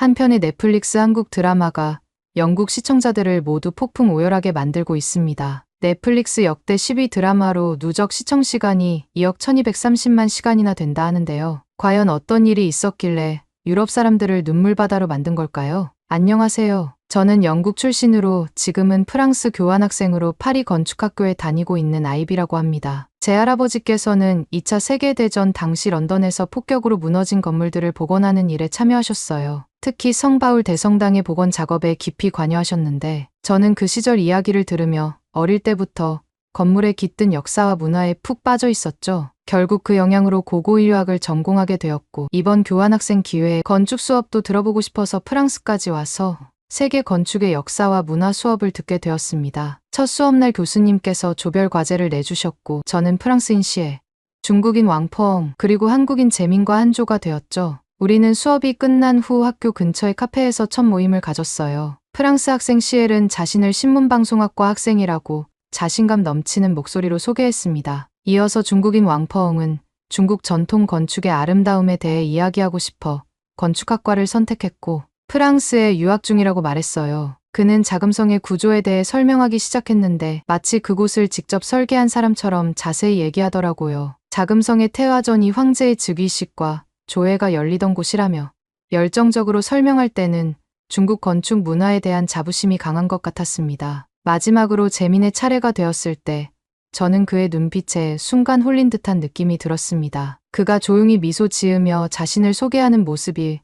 한편의 넷플릭스 한국 드라마가 영국 시청자들을 모두 폭풍 오열하게 만들고 있습니다. 넷플릭스 역대 10위 드라마로 누적 시청 시간이 2억 1230만 시간이나 된다 하는데요. 과연 어떤 일이 있었길래 유럽 사람들을 눈물바다로 만든 걸까요? 안녕하세요. 저는 영국 출신으로 지금은 프랑스 교환학생으로 파리 건축학교에 다니고 있는 아이비라고 합니다. 제 할아버지께서는 2차 세계대전 당시 런던에서 폭격으로 무너진 건물들을 복원하는 일에 참여하셨어요. 특히 성바울 대성당의 복원 작업에 깊이 관여하셨는데 저는 그 시절 이야기를 들으며 어릴 때부터 건물에 깃든 역사와 문화에 푹 빠져 있었죠. 결국 그 영향으로 고고인류학을 전공하게 되었고 이번 교환학생 기회에 건축 수업도 들어보고 싶어서 프랑스까지 와서 세계 건축의 역사와 문화 수업을 듣게 되었습니다. 첫 수업날 교수님께서 조별 과제를 내주셨고 저는 프랑스인 시에 중국인 왕펑 그리고 한국인 재민과 한조가 되었죠. 우리는 수업이 끝난 후 학교 근처의 카페에서 첫 모임을 가졌어요. 프랑스 학생 시엘은 자신을 신문방송학과 학생이라고 자신감 넘치는 목소리로 소개했습니다. 이어서 중국인 왕퍼엉은 중국 전통 건축의 아름다움에 대해 이야기하고 싶어 건축학과를 선택했고 프랑스에 유학 중이라고 말했어요. 그는 자금성의 구조에 대해 설명하기 시작했는데 마치 그곳을 직접 설계한 사람처럼 자세히 얘기하더라고요. 자금성의 태화 전이 황제의 즉위식과 조회가 열리던 곳이라며 열정적으로 설명할 때는 중국 건축 문화에 대한 자부심이 강한 것 같았습니다. 마지막으로 재민의 차례가 되었을 때 저는 그의 눈빛에 순간 홀린 듯한 느낌이 들었습니다. 그가 조용히 미소 지으며 자신을 소개하는 모습이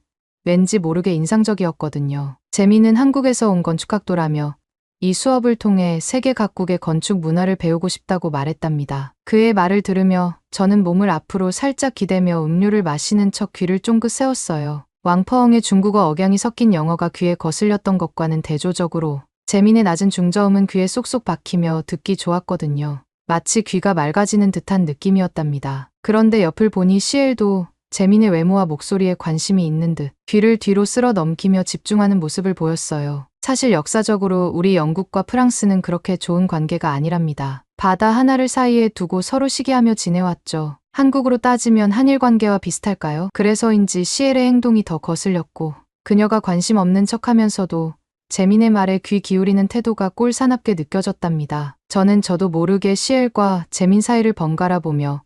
왠지 모르게 인상적이었거든요. 재민은 한국에서 온 건축학도라며 이 수업을 통해 세계 각국의 건축 문화를 배우고 싶다고 말했답니다. 그의 말을 들으며 저는 몸을 앞으로 살짝 기대며 음료를 마시는 척 귀를 쫑긋 세웠어요. 왕퍼엉의 중국어 억양이 섞인 영어가 귀에 거슬렸던 것과는 대조적으로 재민의 낮은 중저음은 귀에 쏙쏙 박히며 듣기 좋았거든요. 마치 귀가 맑아지는 듯한 느낌이었답니다. 그런데 옆을 보니 시엘도 재민의 외모와 목소리에 관심이 있는 듯 귀를 뒤로 쓸어 넘기며 집중하는 모습을 보였어요. 사실 역사적으로 우리 영국과 프랑스는 그렇게 좋은 관계가 아니랍니다. 바다 하나를 사이에 두고 서로 시기하며 지내왔죠. 한국으로 따지면 한일 관계와 비슷할까요? 그래서인지 시엘의 행동이 더 거슬렸고 그녀가 관심 없는 척하면서도 재민의 말에 귀 기울이는 태도가 꼴사납게 느껴졌답니다. 저는 저도 모르게 시엘과 재민 사이를 번갈아 보며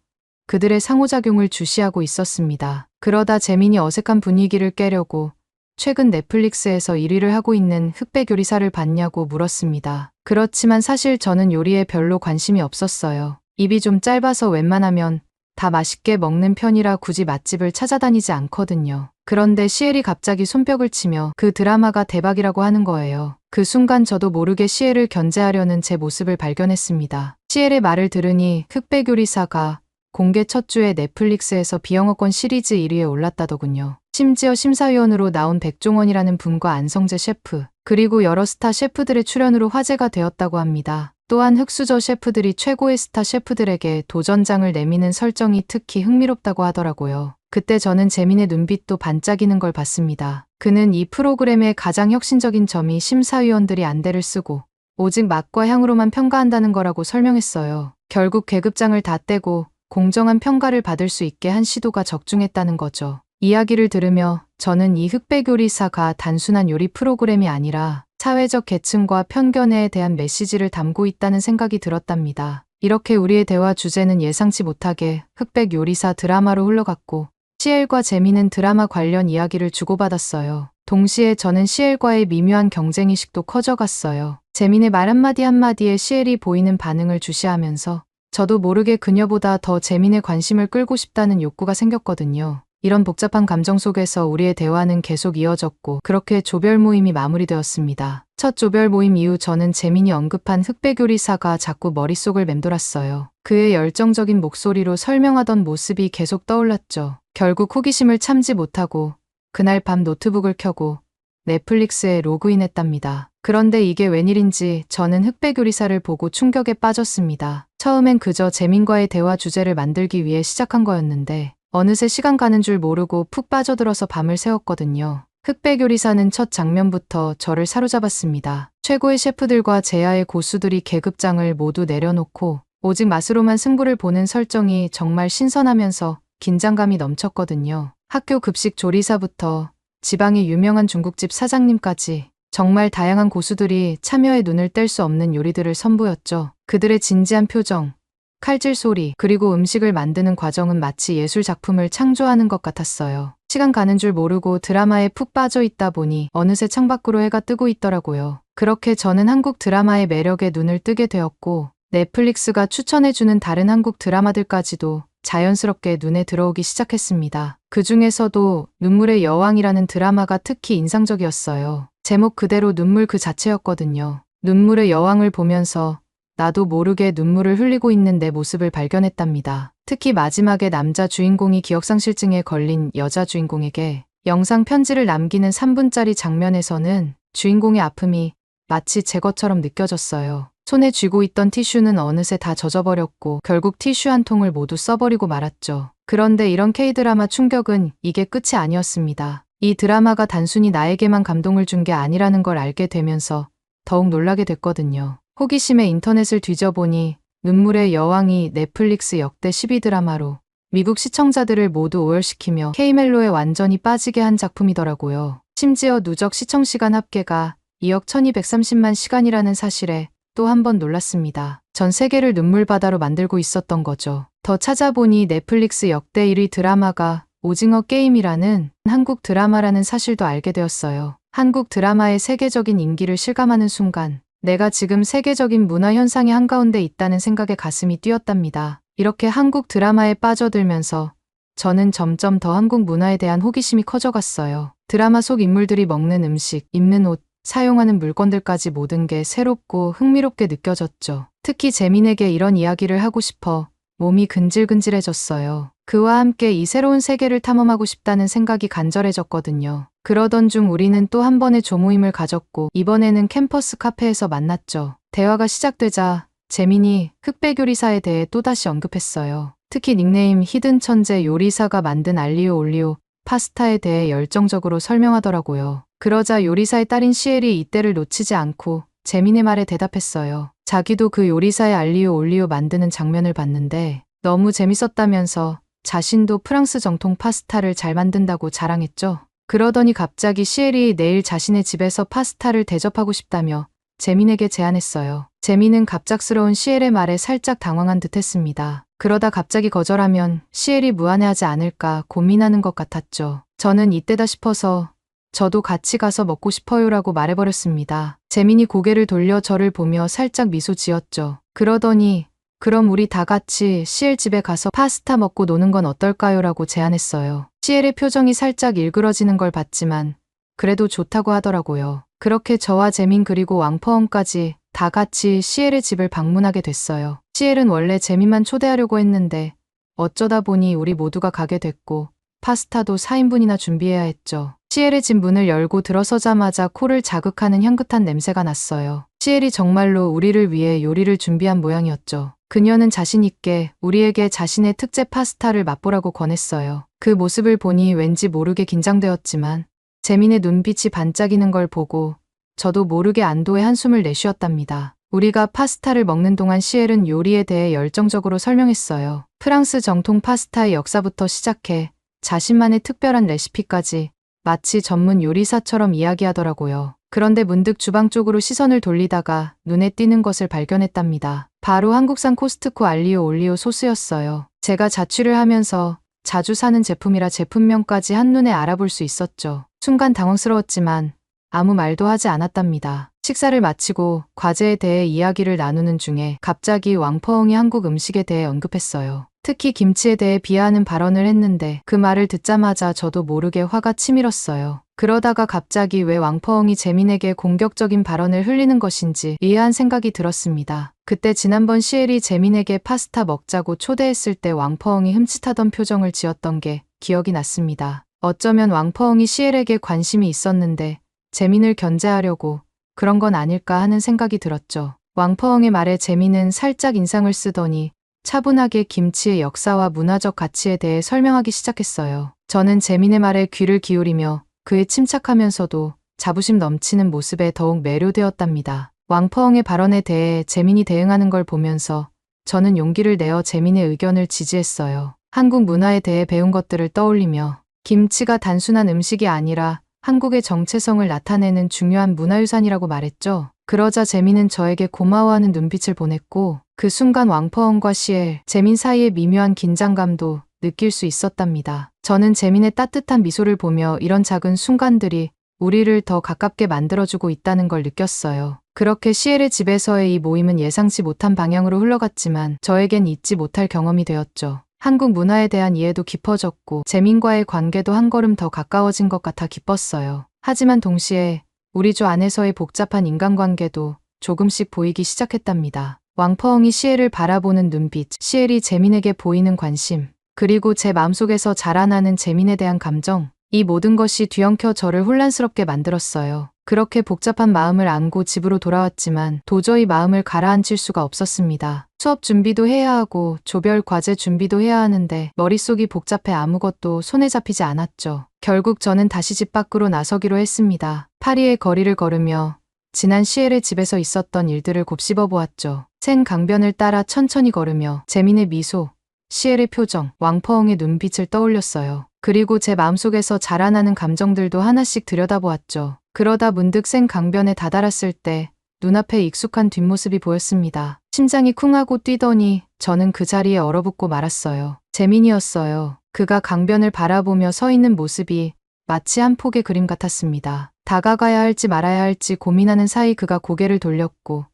그들의 상호작용을 주시하고 있었습니다. 그러다 재민이 어색한 분위기를 깨려고 최근 넷플릭스에서 1위를 하고 있는 흑백 요리사를 봤냐고 물었습니다. 그렇지만 사실 저는 요리에 별로 관심이 없었어요. 입이 좀 짧아서 웬만하면 다 맛있게 먹는 편이라 굳이 맛집을 찾아다니지 않거든요. 그런데 시엘이 갑자기 손뼉을 치며 그 드라마가 대박이라고 하는 거예요. 그 순간 저도 모르게 시엘을 견제하려는 제 모습을 발견했습니다. 시엘의 말을 들으니 흑백 요리사가 공개 첫 주에 넷플릭스에서 비영어권 시리즈 1위에 올랐다더군요. 심지어 심사위원으로 나온 백종원이라는 분과 안성재 셰프, 그리고 여러 스타 셰프들의 출연으로 화제가 되었다고 합니다. 또한 흑수저 셰프들이 최고의 스타 셰프들에게 도전장을 내미는 설정이 특히 흥미롭다고 하더라고요. 그때 저는 재민의 눈빛도 반짝이는 걸 봤습니다. 그는 이 프로그램의 가장 혁신적인 점이 심사위원들이 안대를 쓰고 오직 맛과 향으로만 평가한다는 거라고 설명했어요. 결국 계급장을 다 떼고 공정한 평가를 받을 수 있게 한 시도가 적중했다는 거죠. 이야기를 들으며 저는 이 흑백 요리사가 단순한 요리 프로그램이 아니라 사회적 계층과 편견에 대한 메시지를 담고 있다는 생각이 들었답니다. 이렇게 우리의 대화 주제는 예상치 못하게 흑백 요리사 드라마로 흘러갔고 시엘과 재미는 드라마 관련 이야기를 주고받았어요. 동시에 저는 시엘과의 미묘한 경쟁의식도 커져갔어요. 재민의 말 한마디 한마디에 시엘이 보이는 반응을 주시하면서 저도 모르게 그녀보다 더 재민의 관심을 끌고 싶다는 욕구가 생겼거든요. 이런 복잡한 감정 속에서 우리의 대화는 계속 이어졌고 그렇게 조별 모임이 마무리되었습니다. 첫 조별 모임 이후 저는 재민이 언급한 흑백 요리사가 자꾸 머릿속을 맴돌았어요. 그의 열정적인 목소리로 설명하던 모습이 계속 떠올랐죠. 결국 호기심을 참지 못하고 그날 밤 노트북을 켜고 넷플릭스에 로그인했답니다. 그런데 이게 웬일인지 저는 흑백 요리사를 보고 충격에 빠졌습니다. 처음엔 그저 재민과의 대화 주제를 만들기 위해 시작한 거였는데 어느새 시간 가는 줄 모르고 푹 빠져들어서 밤을 새웠거든요. 흑백 요리사는 첫 장면부터 저를 사로잡았습니다. 최고의 셰프들과 제야의 고수들이 계급장을 모두 내려놓고 오직 맛으로만 승부를 보는 설정이 정말 신선하면서 긴장감이 넘쳤거든요. 학교 급식 조리사부터 지방의 유명한 중국집 사장님까지 정말 다양한 고수들이 참여해 눈을 뗄 수 없는 요리들을 선보였죠. 그들의 진지한 표정, 칼질 소리, 그리고 음식을 만드는 과정은 마치 예술 작품을 창조하는 것 같았어요. 시간 가는 줄 모르고 드라마에 푹 빠져 있다 보니 어느새 창밖으로 해가 뜨고 있더라고요. 그렇게 저는 한국 드라마의 매력에 눈을 뜨게 되었고 넷플릭스가 추천해주는 다른 한국 드라마들까지도 자연스럽게 눈에 들어오기 시작했습니다. 그 중에서도 눈물의 여왕이라는 드라마가 특히 인상적이었어요. 제목 그대로 눈물 그 자체였거든요. 눈물의 여왕을 보면서 나도 모르게 눈물을 흘리고 있는 내 모습을 발견했답니다. 특히 마지막에 남자 주인공이 기억상실증에 걸린 여자 주인공에게 영상 편지를 남기는 3분짜리 장면에서는 주인공의 아픔이 마치 제 것처럼 느껴졌어요. 손에 쥐고 있던 티슈는 어느새 다 젖어버렸고 결국 티슈 한 통을 모두 써버리고 말았죠. 그런데 이런 K드라마 충격은 이게 끝이 아니었습니다. 이 드라마가 단순히 나에게만 감동을 준 게 아니라는 걸 알게 되면서 더욱 놀라게 됐거든요. 호기심에 인터넷을 뒤져보니 눈물의 여왕이 넷플릭스 역대 12드라마로 미국 시청자들을 모두 오열시키며 K멜로에 완전히 빠지게 한 작품이더라고요. 심지어 누적 시청시간 합계가 2억 1230만 시간이라는 사실에 또 한 번 놀랐습니다. 전 세계를 눈물바다로 만들고 있었던 거죠. 더 찾아보니 넷플릭스 역대 1위 드라마가 오징어 게임이라는 한국 드라마라는 사실도 알게 되었어요. 한국 드라마의 세계적인 인기를 실감하는 순간 내가 지금 세계적인 문화 현상의 한가운데 있다는 생각에 가슴이 뛰었답니다. 이렇게 한국 드라마에 빠져들면서 저는 점점 더 한국 문화에 대한 호기심이 커져갔어요. 드라마 속 인물들이 먹는 음식, 입는 옷, 사용하는 물건들까지 모든 게 새롭고 흥미롭게 느껴졌죠. 특히 재민에게 이런 이야기를 하고 싶어 몸이 근질근질해졌어요. 그와 함께 이 새로운 세계를 탐험하고 싶다는 생각이 간절해졌거든요. 그러던 중 우리는 또 한 번의 조모임을 가졌고 이번에는 캠퍼스 카페에서 만났죠. 대화가 시작되자 재민이 흑백 요리사에 대해 또다시 언급했어요. 특히 닉네임 히든 천재 요리사가 만든 알리오 올리오 파스타에 대해 열정적으로 설명하더라고요. 그러자 요리사의 딸인 시엘이 이때를 놓치지 않고 재민의 말에 대답했어요. 자기도 그 요리사의 알리오 올리오 만드는 장면을 봤는데 너무 재밌었다면서 자신도 프랑스 정통 파스타를 잘 만든다고 자랑했죠. 그러더니 갑자기 시엘이 내일 자신의 집에서 파스타를 대접하고 싶다며 재민에게 제안했어요. 재민은 갑작스러운 시엘의 말에 살짝 당황한 듯 했습니다. 그러다 갑자기 거절하면 시엘이 무안해하지 않을까 고민하는 것 같았죠. 저는 이때다 싶어서 저도 같이 가서 먹고 싶어요라고 말해버렸습니다. 재민이 고개를 돌려 저를 보며 살짝 미소 지었죠. 그러더니 그럼 우리 다 같이 시엘 집에 가서 파스타 먹고 노는 건 어떨까요? 라고 제안했어요. 시엘의 표정이 살짝 일그러지는 걸 봤지만 그래도 좋다고 하더라고요. 그렇게 저와 재민 그리고 왕퍼원까지 다 같이 시엘의 집을 방문하게 됐어요. 시엘은 원래 재민만 초대하려고 했는데 어쩌다 보니 우리 모두가 가게 됐고 파스타도 4인분이나 준비해야 했죠. 시엘의 집 문을 열고 들어서자마자 코를 자극하는 향긋한 냄새가 났어요. 시엘이 정말로 우리를 위해 요리를 준비한 모양이었죠. 그녀는 자신있게 우리에게 자신의 특제 파스타를 맛보라고 권했어요. 그 모습을 보니 왠지 모르게 긴장되었지만 재민의 눈빛이 반짝이는 걸 보고 저도 모르게 안도의 한숨을 내쉬었답니다. 우리가 파스타를 먹는 동안 시엘은 요리에 대해 열정적으로 설명했어요. 프랑스 정통 파스타의 역사부터 시작해 자신만의 특별한 레시피까지 마치 전문 요리사처럼 이야기하더라고요. 그런데 문득 주방 쪽으로 시선을 돌리다가 눈에 띄는 것을 발견했답니다. 바로 한국산 코스트코 알리오 올리오 소스였어요. 제가 자취를 하면서 자주 사는 제품이라 제품명까지 한눈에 알아볼 수 있었죠. 순간 당황스러웠지만 아무 말도 하지 않았답니다. 식사를 마치고 과제에 대해 이야기를 나누는 중에 갑자기 왕퍼엉이 한국 음식에 대해 언급했어요. 특히 김치에 대해 비하하는 발언을 했는데 그 말을 듣자마자 저도 모르게 화가 치밀었어요. 그러다가 갑자기 왜 왕퍼엉이 재민에게 공격적인 발언을 흘리는 것인지 의아한 생각이 들었습니다. 그때 지난번 시엘이 재민에게 파스타 먹자고 초대했을 때 왕퍼엉이 흠칫하던 표정을 지었던 게 기억이 났습니다. 어쩌면 왕퍼엉이 시엘에게 관심이 있었는데 재민을 견제하려고 그런 건 아닐까 하는 생각이 들었죠. 왕퍼엉의 말에 재민은 살짝 인상을 쓰더니 차분하게 김치의 역사와 문화적 가치에 대해 설명하기 시작했어요. 저는 재민의 말에 귀를 기울이며 그의 침착하면서도 자부심 넘치는 모습에 더욱 매료되었답니다. 왕퍼엉의 발언에 대해 재민이 대응하는 걸 보면서 저는 용기를 내어 재민의 의견을 지지했어요. 한국 문화에 대해 배운 것들을 떠올리며 김치가 단순한 음식이 아니라 한국의 정체성을 나타내는 중요한 문화유산이라고 말했죠. 그러자 재민은 저에게 고마워하는 눈빛을 보냈고 그 순간 왕퍼원과 시엘, 재민 사이의 미묘한 긴장감도 느낄 수 있었답니다. 저는 재민의 따뜻한 미소를 보며 이런 작은 순간들이 우리를 더 가깝게 만들어주고 있다는 걸 느꼈어요. 그렇게 시엘의 집에서의 이 모임은 예상치 못한 방향으로 흘러갔지만 저에겐 잊지 못할 경험이 되었죠. 한국 문화에 대한 이해도 깊어졌고 재민과의 관계도 한 걸음 더 가까워진 것 같아 기뻤어요. 하지만 동시에 우리 조 안에서의 복잡한 인간관계도 조금씩 보이기 시작했답니다. 왕퍼엉이 시엘을 바라보는 눈빛, 시엘이 재민에게 보이는 관심, 그리고 제 마음속에서 자라나는 재민에 대한 감정, 이 모든 것이 뒤엉켜 저를 혼란스럽게 만들었어요. 그렇게 복잡한 마음을 안고 집으로 돌아왔지만 도저히 마음을 가라앉힐 수가 없었습니다. 수업 준비도 해야 하고 조별 과제 준비도 해야 하는데 머릿속이 복잡해 아무것도 손에 잡히지 않았죠. 결국 저는 다시 집 밖으로 나서기로 했습니다. 파리의 거리를 걸으며 지난 시엘의 집에서 있었던 일들을 곱씹어 보았죠. 센 강변을 따라 천천히 걸으며 재민의 미소, 시엘의 표정, 왕퍼엉의 눈빛을 떠올렸어요. 그리고 제 마음속에서 자라나는 감정들도 하나씩 들여다보았죠. 그러다 문득 센 강변에 다다랐을 때 눈앞에 익숙한 뒷모습이 보였습니다. 심장이 쿵하고 뛰더니 저는 그 자리에 얼어붙고 말았어요. 재민이었어요. 그가 강변을 바라보며 서 있는 모습이 마치 한 폭의 그림 같았습니다. 다가가야 할지 말아야 할지 고민하는 사이 그가 고개를 돌렸고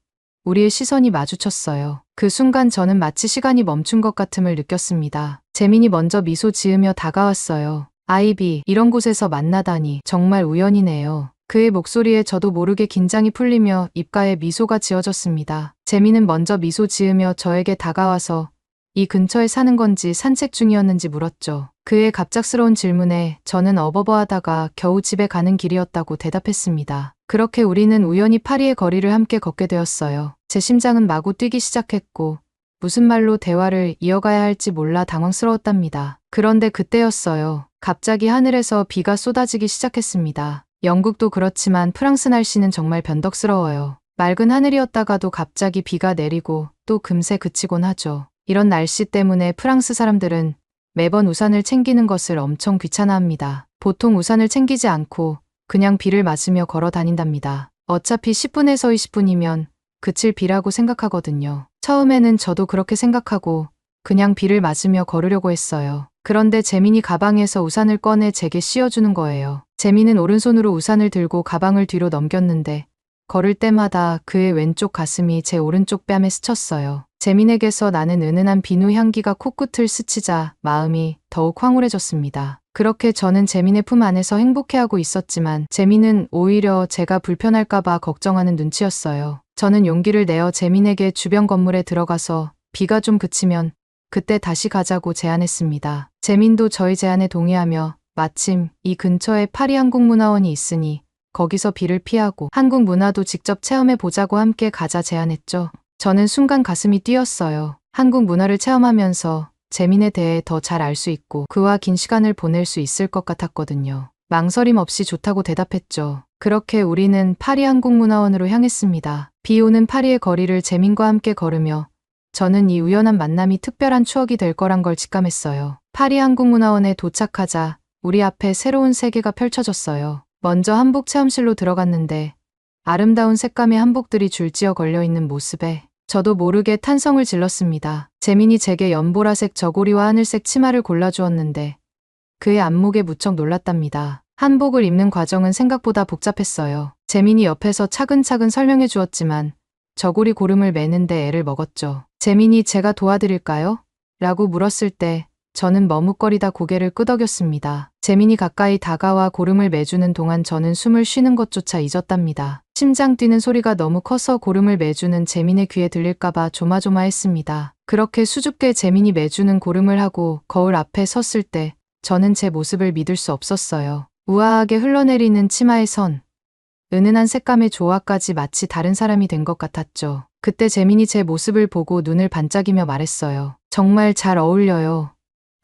우리의 시선이 마주쳤어요. 그 순간 저는 마치 시간이 멈춘 것 같음을 느꼈습니다. 재민이 먼저 미소 지으며 다가왔어요. 아이비, 이런 곳에서 만나다니 정말 우연이네요. 그의 목소리에 저도 모르게 긴장이 풀리며 입가에 미소가 지어졌습니다. 재민은 먼저 미소 지으며 저에게 다가와서 이 근처에 사는 건지 산책 중이었는지 물었죠. 그의 갑작스러운 질문에 저는 어버버하다가 겨우 집에 가는 길이었다고 대답했습니다. 그렇게 우리는 우연히 파리의 거리를 함께 걷게 되었어요. 제 심장은 마구 뛰기 시작했고 무슨 말로 대화를 이어가야 할지 몰라 당황스러웠답니다. 그런데 그때였어요. 갑자기 하늘에서 비가 쏟아지기 시작했습니다. 영국도 그렇지만 프랑스 날씨는 정말 변덕스러워요. 맑은 하늘이었다가도 갑자기 비가 내리고 또 금세 그치곤 하죠. 이런 날씨 때문에 프랑스 사람들은 매번 우산을 챙기는 것을 엄청 귀찮아합니다. 보통 우산을 챙기지 않고 그냥 비를 맞으며 걸어 다닌답니다. 어차피 10분에서 20분이면 그칠 비라고 생각하거든요. 처음에는 저도 그렇게 생각하고 그냥 비를 맞으며 걸으려고 했어요. 그런데 재민이 가방에서 우산을 꺼내 제게 씌워주는 거예요. 재민은 오른손으로 우산을 들고 가방을 뒤로 넘겼는데 걸을 때마다 그의 왼쪽 가슴이 제 오른쪽 뺨에 스쳤어요. 재민에게서 나는 은은한 비누 향기가 코끝을 스치자 마음이 더욱 황홀해졌습니다. 그렇게 저는 재민의 품 안에서 행복해하고 있었지만 재민은 오히려 제가 불편할까봐 걱정하는 눈치였어요. 저는 용기를 내어 재민에게 주변 건물에 들어가서 비가 좀 그치면 그때 다시 가자고 제안했습니다. 재민도 저희 제안에 동의하며 마침 이 근처에 파리 한국문화원이 있으니 거기서 비를 피하고 한국 문화도 직접 체험해 보자고 함께 가자 제안했죠. 저는 순간 가슴이 뛰었어요. 한국 문화를 체험하면서 재민에 대해 더 잘 알 수 있고 그와 긴 시간을 보낼 수 있을 것 같았거든요. 망설임 없이 좋다고 대답했죠. 그렇게 우리는 파리 한국문화원으로 향했습니다. 비 오는 파리의 거리를 재민과 함께 걸으며 저는 이 우연한 만남이 특별한 추억이 될 거란 걸 직감했어요. 파리 한국문화원에 도착하자 우리 앞에 새로운 세계가 펼쳐졌어요. 먼저 한복 체험실로 들어갔는데 아름다운 색감의 한복들이 줄지어 걸려있는 모습에 저도 모르게 탄성을 질렀습니다. 재민이 제게 연보라색 저고리와 하늘색 치마를 골라주었는데 그의 안목에 무척 놀랐답니다. 한복을 입는 과정은 생각보다 복잡했어요. 재민이 옆에서 차근차근 설명해 주었지만 저고리 고름을 매는데 애를 먹었죠. 재민이 제가 도와드릴까요? 라고 물었을 때 저는 머뭇거리다 고개를 끄덕였습니다. 재민이 가까이 다가와 고름을 매주는 동안 저는 숨을 쉬는 것조차 잊었답니다. 심장 뛰는 소리가 너무 커서 고름을 매주는 재민의 귀에 들릴까봐 조마조마했습니다. 그렇게 수줍게 재민이 매주는 고름을 하고 거울 앞에 섰을 때 저는 제 모습을 믿을 수 없었어요. 우아하게 흘러내리는 치마의 선, 은은한 색감의 조화까지 마치 다른 사람이 된 것 같았죠. 그때 재민이 제 모습을 보고 눈을 반짝이며 말했어요. 정말 잘 어울려요.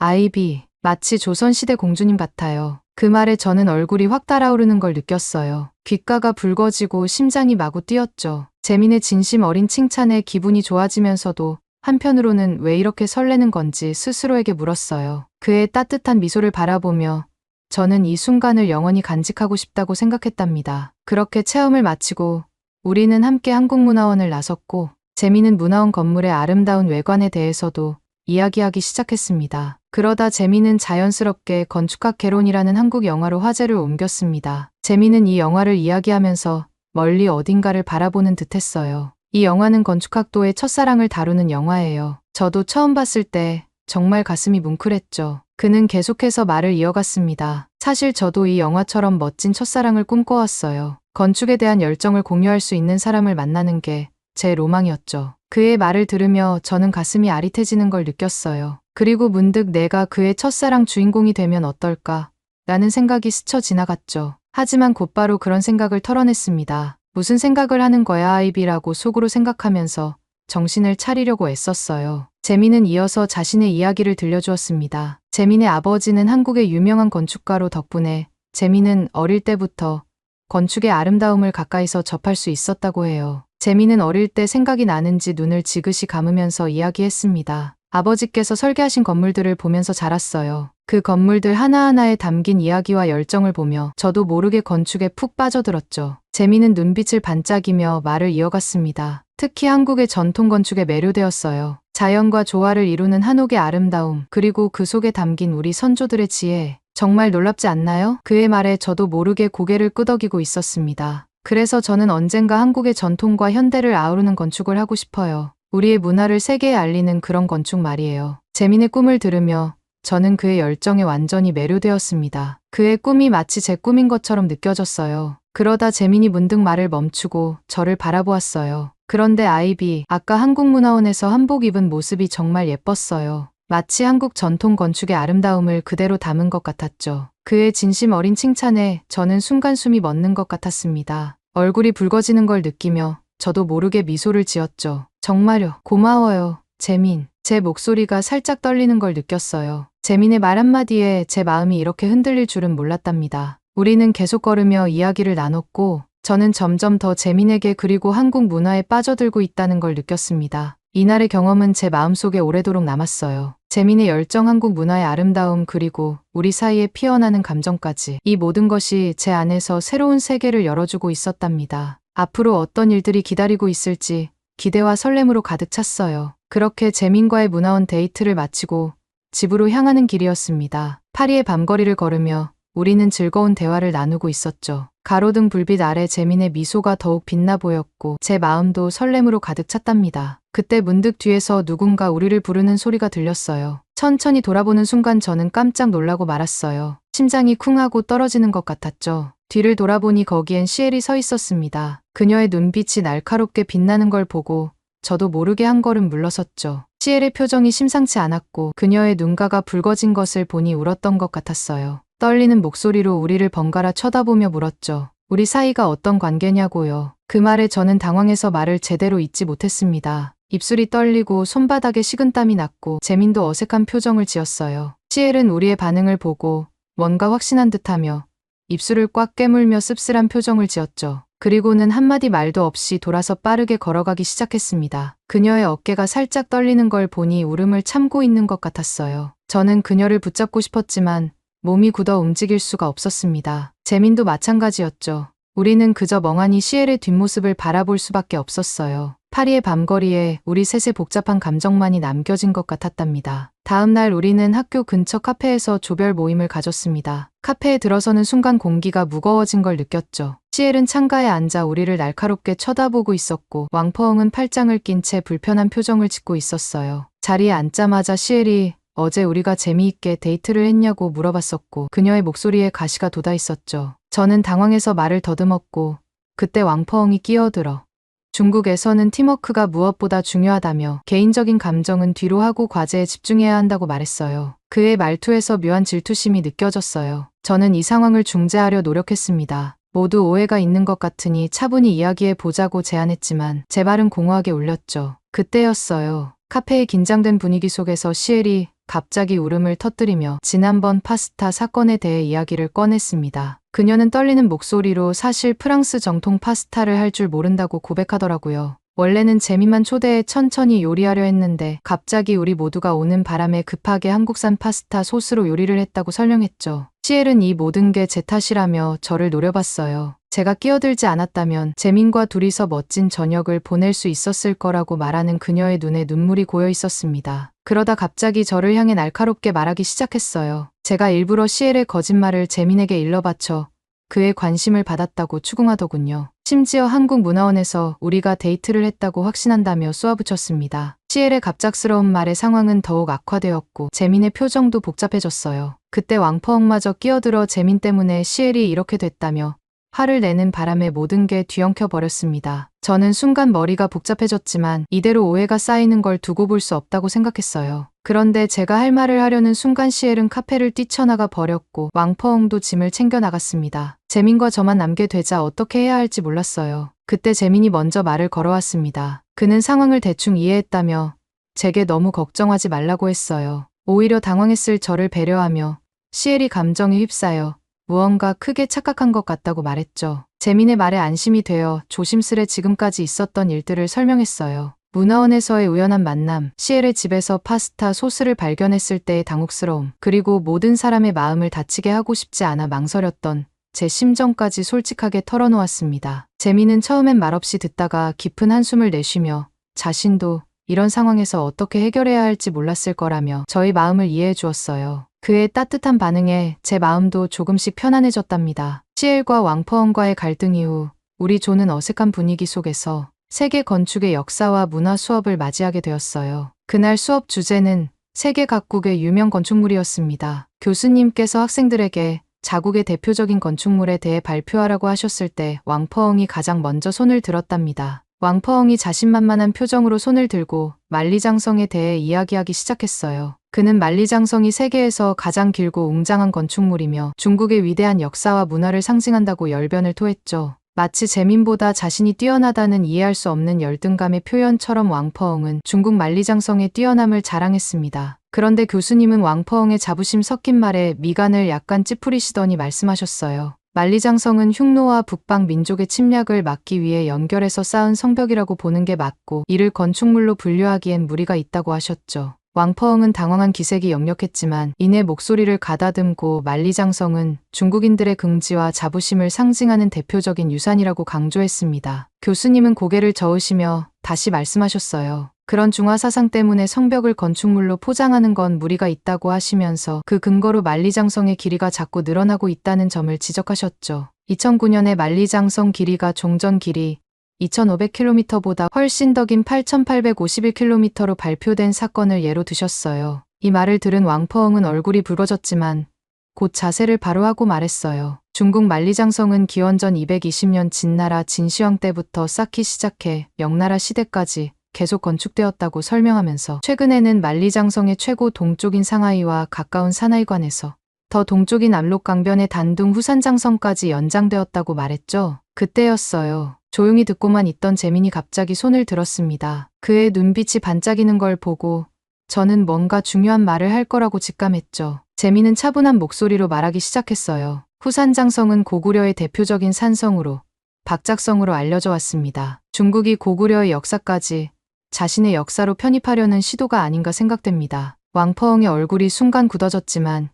아이비, 마치 조선시대 공주님 같아요. 그 말에 저는 얼굴이 확 달아오르는 걸 느꼈어요. 귓가가 붉어지고 심장이 마구 뛰었죠. 재민의 진심 어린 칭찬에 기분이 좋아지면서도 한편으로는 왜 이렇게 설레는 건지 스스로에게 물었어요. 그의 따뜻한 미소를 바라보며 저는 이 순간을 영원히 간직하고 싶다고 생각했답니다. 그렇게 체험을 마치고 우리는 함께 한국문화원을 나섰고 재미는 문화원 건물의 아름다운 외관에 대해서도 이야기하기 시작했습니다. 그러다 재미는 자연스럽게 건축학 개론이라는 한국 영화로 화제를 옮겼습니다. 재미는 이 영화를 이야기하면서 멀리 어딘가를 바라보는 듯 했어요. 이 영화는 건축학도의 첫사랑을 다루는 영화예요. 저도 처음 봤을 때 정말 가슴이 뭉클했죠. 그는 계속해서 말을 이어갔습니다. 사실 저도 이 영화처럼 멋진 첫사랑을 꿈꿔왔어요. 건축에 대한 열정을 공유할 수 있는 사람을 만나는 게 제 로망이었죠. 그의 말을 들으며 저는 가슴이 아릿해지는 걸 느꼈어요. 그리고 문득 내가 그의 첫사랑 주인공이 되면 어떨까? 라는 생각이 스쳐 지나갔죠. 하지만 곧바로 그런 생각을 털어냈습니다. 무슨 생각을 하는 거야, 아이비라고 속으로 생각하면서 정신을 차리려고 애썼어요. 재민은 이어서 자신의 이야기를 들려주었습니다. 재민의 아버지는 한국의 유명한 건축가로 덕분에 재민은 어릴 때부터 건축의 아름다움을 가까이서 접할 수 있었다고 해요. 재민은 어릴 때 생각이 나는지 눈을 지그시 감으면서 이야기했습니다. 아버지께서 설계하신 건물들을 보면서 자랐어요. 그 건물들 하나하나에 담긴 이야기와 열정을 보며 저도 모르게 건축에 푹 빠져들었죠. 재미는 눈빛을 반짝이며 말을 이어갔습니다. 특히 한국의 전통 건축에 매료되었어요. 자연과 조화를 이루는 한옥의 아름다움, 그리고 그 속에 담긴 우리 선조들의 지혜. 정말 놀랍지 않나요? 그의 말에 저도 모르게 고개를 끄덕이고 있었습니다. 그래서 저는 언젠가 한국의 전통과 현대를 아우르는 건축을 하고 싶어요. 우리의 문화를 세계에 알리는 그런 건축 말이에요. 재민의 꿈을 들으며 저는 그의 열정에 완전히 매료되었습니다. 그의 꿈이 마치 제 꿈인 것처럼 느껴졌어요. 그러다 재민이 문득 말을 멈추고 저를 바라보았어요. 그런데 아이비, 아까 한국문화원에서 한복 입은 모습이 정말 예뻤어요. 마치 한국 전통 건축의 아름다움을 그대로 담은 것 같았죠. 그의 진심 어린 칭찬에 저는 순간 숨이 멎는 것 같았습니다. 얼굴이 붉어지는 걸 느끼며 저도 모르게 미소를 지었죠. 정말요. 고마워요. 재민. 제 목소리가 살짝 떨리는 걸 느꼈어요. 재민의 말 한마디에 제 마음이 이렇게 흔들릴 줄은 몰랐답니다. 우리는 계속 걸으며 이야기를 나눴고 저는 점점 더 재민에게 그리고 한국 문화에 빠져들고 있다는 걸 느꼈습니다. 이날의 경험은 제 마음속에 오래도록 남았어요. 재민의 열정 한국 문화의 아름다움 그리고 우리 사이에 피어나는 감정까지 이 모든 것이 제 안에서 새로운 세계를 열어주고 있었답니다. 앞으로 어떤 일들이 기다리고 있을지 기대와 설렘으로 가득 찼어요. 그렇게 재민과의 문화원 데이트를 마치고 집으로 향하는 길이었습니다. 파리의 밤거리를 걸으며 우리는 즐거운 대화를 나누고 있었죠. 가로등 불빛 아래 재민의 미소가 더욱 빛나 보였고 제 마음도 설렘으로 가득 찼답니다. 그때 문득 뒤에서 누군가 우리를 부르는 소리가 들렸어요. 천천히 돌아보는 순간 저는 깜짝 놀라고 말았어요. 심장이 쿵하고 떨어지는 것 같았죠. 뒤를 돌아보니 거기엔 시엘이 서 있었습니다. 그녀의 눈빛이 날카롭게 빛나는 걸 보고 저도 모르게 한 걸음 물러섰죠. 시엘의 표정이 심상치 않았고 그녀의 눈가가 붉어진 것을 보니 울었던 것 같았어요. 떨리는 목소리로 우리를 번갈아 쳐다보며 물었죠. 우리 사이가 어떤 관계냐고요. 그 말에 저는 당황해서 말을 제대로 잇지 못했습니다. 입술이 떨리고 손바닥에 식은땀이 났고 재민도 어색한 표정을 지었어요. 시엘은 우리의 반응을 보고 뭔가 확신한 듯하며 입술을 꽉 깨물며 씁쓸한 표정을 지었죠. 그리고는 한마디 말도 없이 돌아서 빠르게 걸어가기 시작했습니다. 그녀의 어깨가 살짝 떨리는 걸 보니 울음을 참고 있는 것 같았어요. 저는 그녀를 붙잡고 싶었지만 몸이 굳어 움직일 수가 없었습니다. 재민도 마찬가지였죠. 우리는 그저 멍하니 시엘의 뒷모습을 바라볼 수밖에 없었어요. 파리의 밤거리에 우리 셋의 복잡한 감정만이 남겨진 것 같았답니다. 다음 날 우리는 학교 근처 카페에서 조별 모임을 가졌습니다. 카페에 들어서는 순간 공기가 무거워진 걸 느꼈죠. 시엘은 창가에 앉아 우리를 날카롭게 쳐다보고 있었고 왕퍼엉은 팔짱을 낀 채 불편한 표정을 짓고 있었어요. 자리에 앉자마자 시엘이 어제 우리가 재미있게 데이트를 했냐고 물어봤었고 그녀의 목소리에 가시가 돋아 있었죠. 저는 당황해서 말을 더듬었고 그때 왕퍼엉이 끼어들어 중국에서는 팀워크가 무엇보다 중요하다며 개인적인 감정은 뒤로 하고 과제에 집중해야 한다고 말했어요. 그의 말투에서 묘한 질투심이 느껴졌어요. 저는 이 상황을 중재하려 노력했습니다. 모두 오해가 있는 것 같으니 차분히 이야기해 보자고 제안했지만 제 말은 공허하게 울렸죠. 그때였어요. 카페의 긴장된 분위기 속에서 시엘이 갑자기 울음을 터뜨리며 지난번 파스타 사건에 대해 이야기를 꺼냈습니다. 그녀는 떨리는 목소리로 사실 프랑스 정통 파스타를 할 줄 모른다고 고백하더라고요. 원래는 재미만 초대해 천천히 요리하려 했는데 갑자기 우리 모두가 오는 바람에 급하게 한국산 파스타 소스로 요리를 했다고 설명했죠. 시엘은 이 모든 게 제 탓이라며 저를 노려봤어요. 제가 끼어들지 않았다면 재민과 둘이서 멋진 저녁을 보낼 수 있었을 거라고 말하는 그녀의 눈에 눈물이 고여 있었습니다. 그러다 갑자기 저를 향해 날카롭게 말하기 시작했어요. 제가 일부러 시엘의 거짓말을 재민에게 일러바쳐 그의 관심을 받았다고 추궁하더군요. 심지어 한국문화원에서 우리가 데이트를 했다고 확신한다며 쏘아붙였습니다. 시엘의 갑작스러운 말에 상황은 더욱 악화되었고 재민의 표정도 복잡해졌어요. 그때 왕퍼엉마저 끼어들어 재민 때문에 시엘이 이렇게 됐다며 화를 내는 바람에 모든 게 뒤엉켜 버렸습니다. 저는 순간 머리가 복잡해졌지만 이대로 오해가 쌓이는 걸 두고 볼 수 없다고 생각했어요. 그런데 제가 할 말을 하려는 순간 시엘은 카페를 뛰쳐나가 버렸고 왕퍼엉도 짐을 챙겨 나갔습니다. 재민과 저만 남게 되자 어떻게 해야 할지 몰랐어요. 그때 재민이 먼저 말을 걸어왔습니다. 그는 상황을 대충 이해했다며 제게 너무 걱정하지 말라고 했어요. 오히려 당황했을 저를 배려하며 시엘이 감정에 휩싸여 무언가 크게 착각한 것 같다고 말했죠. 재민의 말에 안심이 되어 조심스레 지금까지 있었던 일들을 설명했어요. 문화원에서의 우연한 만남, 시엘의 집에서 파스타 소스를 발견했을 때의 당혹스러움, 그리고 모든 사람의 마음을 다치게 하고 싶지 않아 망설였던 제 심정까지 솔직하게 털어놓았습니다. 재민은 처음엔 말없이 듣다가 깊은 한숨을 내쉬며 자신도 이런 상황에서 어떻게 해결해야 할지 몰랐을 거라며 저희 마음을 이해해 주었어요. 그의 따뜻한 반응에 제 마음도 조금씩 편안해졌답니다. 시엘과 왕퍼원과의 갈등 이후 우리 조는 어색한 분위기 속에서 세계 건축의 역사와 문화 수업을 맞이하게 되었어요. 그날 수업 주제는 세계 각국의 유명 건축물이었습니다. 교수님께서 학생들에게 자국의 대표적인 건축물에 대해 발표하라고 하셨을 때 왕퍼엉이 가장 먼저 손을 들었답니다. 왕퍼엉이 자신만만한 표정으로 손을 들고 만리장성에 대해 이야기하기 시작했어요. 그는 만리장성이 세계에서 가장 길고 웅장한 건축물이며 중국의 위대한 역사와 문화를 상징한다고 열변을 토했죠. 마치 재민보다 자신이 뛰어나다는 이해할 수 없는 열등감의 표현처럼 왕퍼엉은 중국 만리장성의 뛰어남을 자랑했습니다. 그런데 교수님은 왕퍼엉의 자부심 섞인 말에 미간을 약간 찌푸리시더니 말씀하셨어요. 만리장성은 흉노와 북방 민족의 침략을 막기 위해 연결해서 쌓은 성벽이라고 보는 게 맞고 이를 건축물로 분류하기엔 무리가 있다고 하셨죠. 왕퍼엉은 당황한 기색이 역력했지만 이내 목소리를 가다듬고 만리장성은 중국인들의 긍지와 자부심을 상징하는 대표적인 유산이라고 강조했습니다. 교수님은 고개를 저으시며 다시 말씀하셨어요. 그런 중화 사상 때문에 성벽을 건축물로 포장하는 건 무리가 있다고 하시면서 그 근거로 만리장성의 길이가 자꾸 늘어나고 있다는 점을 지적하셨죠. 2009년에 만리장성 길이가 종전 길이 2,500km보다 훨씬 더 긴 8,851km로 발표된 사건을 예로 드셨어요. 이 말을 들은 왕퍼엉은 얼굴이 붉어졌지만 곧 자세를 바로 하고 말했어요. 중국 만리장성은 기원전 220년 진나라 진시황 때부터 쌓기 시작해 명나라 시대까지 계속 건축되었다고 설명하면서 최근에는 만리장성의 최고 동쪽인 상하이와 가까운 사나이관에서 더 동쪽인 압록강변의 단둥 후산장성까지 연장되었다고 말했죠. 그때였어요. 조용히 듣고만 있던 재민이 갑자기 손을 들었습니다. 그의 눈빛이 반짝이는 걸 보고 저는 뭔가 중요한 말을 할 거라고 직감했죠. 재민은 차분한 목소리로 말하기 시작했어요. 후산장성은 고구려의 대표적인 산성으로 박작성으로 알려져 왔습니다. 중국이 고구려의 역사까지 자신의 역사로 편입하려는 시도가 아닌가 생각됩니다. 왕퍼엉의 얼굴이 순간 굳어졌지만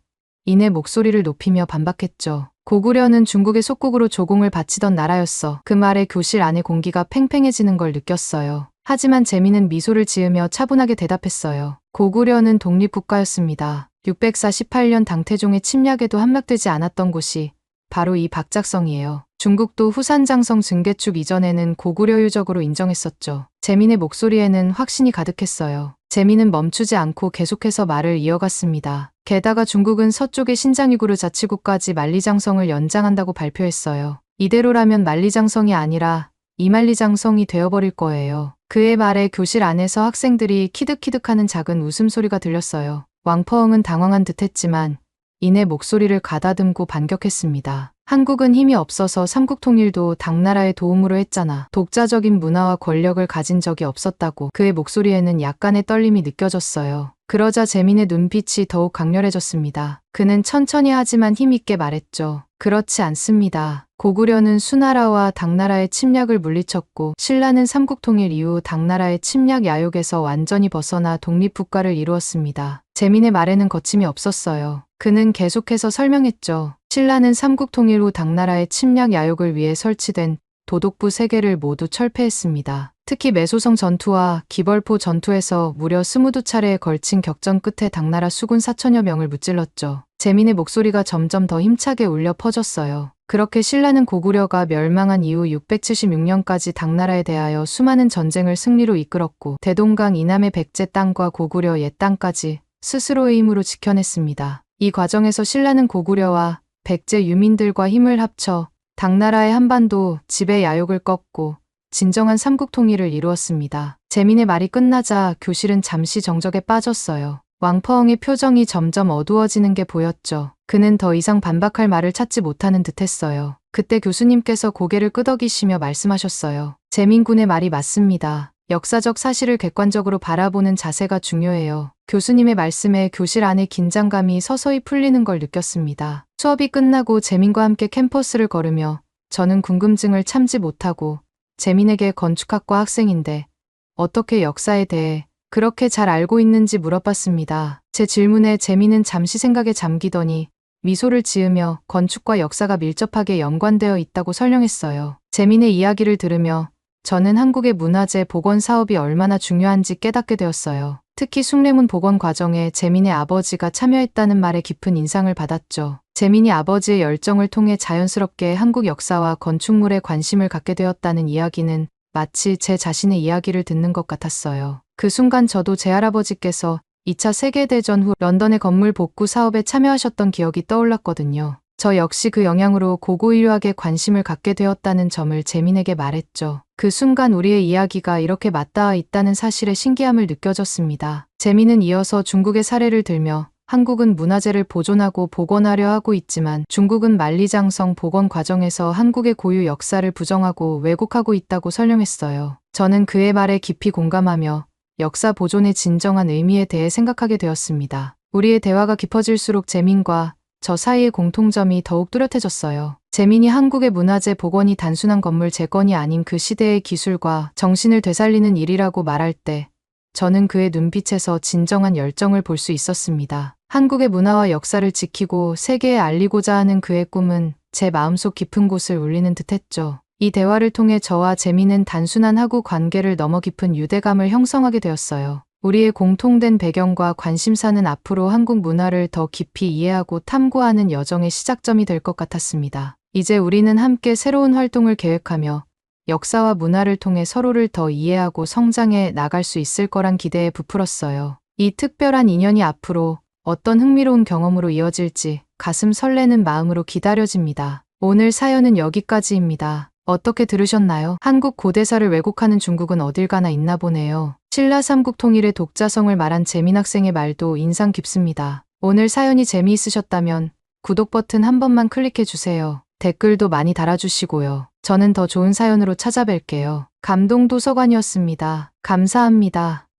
이내 목소리를 높이며 반박했죠. 고구려는 중국의 속국으로 조공을 바치던 나라였어. 그 말에 교실 안의 공기가 팽팽해지는 걸 느꼈어요. 하지만 재미는 미소를 지으며 차분하게 대답했어요. 고구려는 독립국가였습니다. 648년 당태종의 침략에도 함락되지 않았던 곳이 바로 이 박작성이에요. 중국도 후산장성 증개축 이전에는 고구려 유적으로 인정했었죠. 재민의 목소리에는 확신이 가득했어요. 재민은 멈추지 않고 계속해서 말을 이어갔습니다. 게다가 중국은 서쪽의 신장위구르 자치구까지 만리장성을 연장한다고 발표했어요. 이대로라면 만리장성이 아니라 이만리장성이 되어버릴 거예요. 그의 말에 교실 안에서 학생들이 키득키득하는 작은 웃음소리가 들렸어요. 왕퍼엉은 당황한 듯 했지만 이내 목소리를 가다듬고 반격했습니다. 한국은 힘이 없어서 삼국 통일도 당나라의 도움으로 했잖아. 독자적인 문화와 권력을 가진 적이 없었다고 그의 목소리에는 약간의 떨림이 느껴졌어요. 그러자 재민의 눈빛이 더욱 강렬해졌습니다. 그는 천천히 하지만 힘있게 말했죠. 그렇지 않습니다. 고구려는 수나라와 당나라의 침략을 물리쳤고 신라는 삼국통일 이후 당나라의 침략 야욕에서 완전히 벗어나 독립국가를 이루었습니다. 재민의 말에는 거침이 없었어요. 그는 계속해서 설명했죠. 신라는 삼국 통일 후 당나라의 침략 야욕을 위해 설치된 도독부 세 개를 모두 철폐했습니다. 특히 매소성 전투와 기벌포 전투에서 무려 22차례에 걸친 격전 끝에 당나라 수군 4천여 명을 무찔렀죠. 재민의 목소리가 점점 더 힘차게 울려 퍼졌어요. 그렇게 신라는 고구려가 멸망한 이후 676년까지 당나라에 대하여 수많은 전쟁을 승리로 이끌었고 대동강 이남의 백제 땅과 고구려 옛 땅까지 스스로의 힘으로 지켜냈습니다. 이 과정에서 신라는 고구려와 백제 유민들과 힘을 합쳐 당나라의 한반도 지배 야욕을 꺾고 진정한 삼국 통일을 이루었습니다. 재민의 말이 끝나자 교실은 잠시 정적에 빠졌어요. 왕퍼엉의 표정이 점점 어두워지는 게 보였죠. 그는 더 이상 반박할 말을 찾지 못하는 듯 했어요. 그때 교수님께서 고개를 끄덕이시며 말씀하셨어요. 재민군의 말이 맞습니다. 역사적 사실을 객관적으로 바라보는 자세가 중요해요. 교수님의 말씀에 교실 안에 긴장감이 서서히 풀리는 걸 느꼈습니다. 수업이 끝나고 재민과 함께 캠퍼스를 걸으며 저는 궁금증을 참지 못하고 재민에게 건축학과 학생인데 어떻게 역사에 대해 그렇게 잘 알고 있는지 물어봤습니다. 제 질문에 재민은 잠시 생각에 잠기더니 미소를 지으며 건축과 역사가 밀접하게 연관되어 있다고 설명했어요. 재민의 이야기를 들으며 저는 한국의 문화재 복원 사업이 얼마나 중요한지 깨닫게 되었어요. 특히 숭례문 복원 과정에 재민의 아버지가 참여했다는 말에 깊은 인상을 받았죠. 재민이 아버지의 열정을 통해 자연스럽게 한국 역사와 건축물에 관심을 갖게 되었다는 이야기는 마치 제 자신의 이야기를 듣는 것 같았어요. 그 순간 저도 제 할아버지께서 2차 세계대전 후 런던의 건물 복구 사업에 참여하셨던 기억이 떠올랐거든요. 저 역시 그 영향으로 고고인류학에 관심을 갖게 되었다는 점을 재민에게 말했죠. 그 순간 우리의 이야기가 이렇게 맞닿아 있다는 사실에 신기함을 느껴졌습니다. 재민은 이어서 중국의 사례를 들며 한국은 문화재를 보존하고 복원하려 하고 있지만 중국은 만리장성 복원 과정에서 한국의 고유 역사를 부정하고 왜곡하고 있다고 설명했어요. 저는 그의 말에 깊이 공감하며 역사 보존의 진정한 의미에 대해 생각하게 되었습니다. 우리의 대화가 깊어질수록 재민과 저 사이의 공통점이 더욱 뚜렷해졌어요. 재민이 한국의 문화재 복원이 단순한 건물 재건이 아닌 그 시대의 기술과 정신을 되살리는 일이라고 말할 때 저는 그의 눈빛에서 진정한 열정을 볼 수 있었습니다. 한국의 문화와 역사를 지키고 세계에 알리고자 하는 그의 꿈은 제 마음속 깊은 곳을 울리는 듯했죠. 이 대화를 통해 저와 재민은 단순한 하구 관계를 넘어 깊은 유대감을 형성하게 되었어요. 우리의 공통된 배경과 관심사는 앞으로 한국 문화를 더 깊이 이해하고 탐구하는 여정의 시작점이 될 것 같았습니다. 이제 우리는 함께 새로운 활동을 계획하며 역사와 문화를 통해 서로를 더 이해하고 성장해 나갈 수 있을 거란 기대에 부풀었어요. 이 특별한 인연이 앞으로 어떤 흥미로운 경험으로 이어질지 가슴 설레는 마음으로 기다려집니다. 오늘 사연은 여기까지입니다. 어떻게 들으셨나요? 한국 고대사를 왜곡하는 중국은 어딜 가나 있나 보네요. 신라 삼국 통일의 독자성을 말한 재민 학생의 말도 인상 깊습니다. 오늘 사연이 재미있으셨다면 구독 버튼 한 번만 클릭해 주세요. 댓글도 많이 달아주시고요. 저는 더 좋은 사연으로 찾아뵐게요. 감동 도서관이었습니다. 감사합니다.